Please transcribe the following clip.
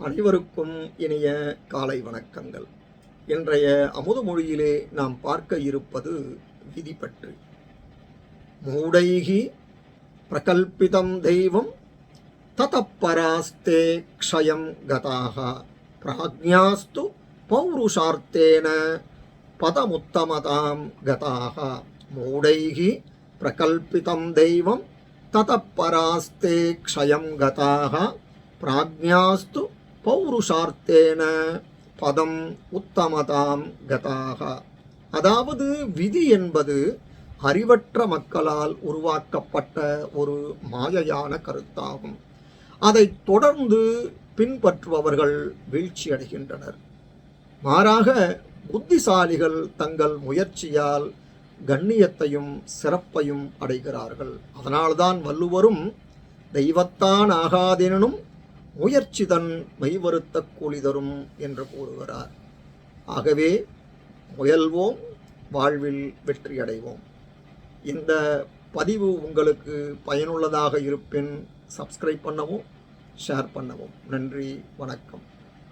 அனைவருக்கும் இனிய காலை வணக்கங்கள். இன்றைய அமுதமொழியிலே நாம் பார்க்க இருப்பது விதி பற்றி மூடைகி பிரகல்பிதம் தெய்வம் ததப்பராஸ்தே க்ஷயம் கதாக பிராக்ஞாஸ்து பௌருஷார்த்தேன பதமுத்தமதாம் கதாக மூடைகி பிரகல்பிதம் தெய்வம் ததப்பராஸ்தே க்ஷயம் கதாக பிராக்ஞாஸ்து பௌருஷார்த்தேன பதம் உத்தமதாம் கதாக அதாவது விதி என்பது அறிவற்ற மக்களால் உருவாக்கப்பட்ட ஒரு மாயையான கருத்தாகும். அதை தொடர்ந்து பின்பற்றுபவர்கள் வீழ்ச்சியடைகின்றனர் மாறாக புத்திசாலிகள் தங்கள் முயற்சியால் கண்ணியத்தையும் சிறப்பையும் அடைகிறார்கள். அதனால்தான் வள்ளுவரும் தெய்வத்தான் ஆகாதெனும் முயற்சிதன் மெய்வருத்த கூலி தரும் என்று கூறுகிறார். ஆகவே முயல்வோம் வாழ்வில் வெற்றியடைவோம். இந்த பதிவு உங்களுக்கு பயனுள்ளதாக இருப்பின் சப்ஸ்கிரைப் பண்ணவும் ஷேர் பண்ணவும். நன்றி வணக்கம்.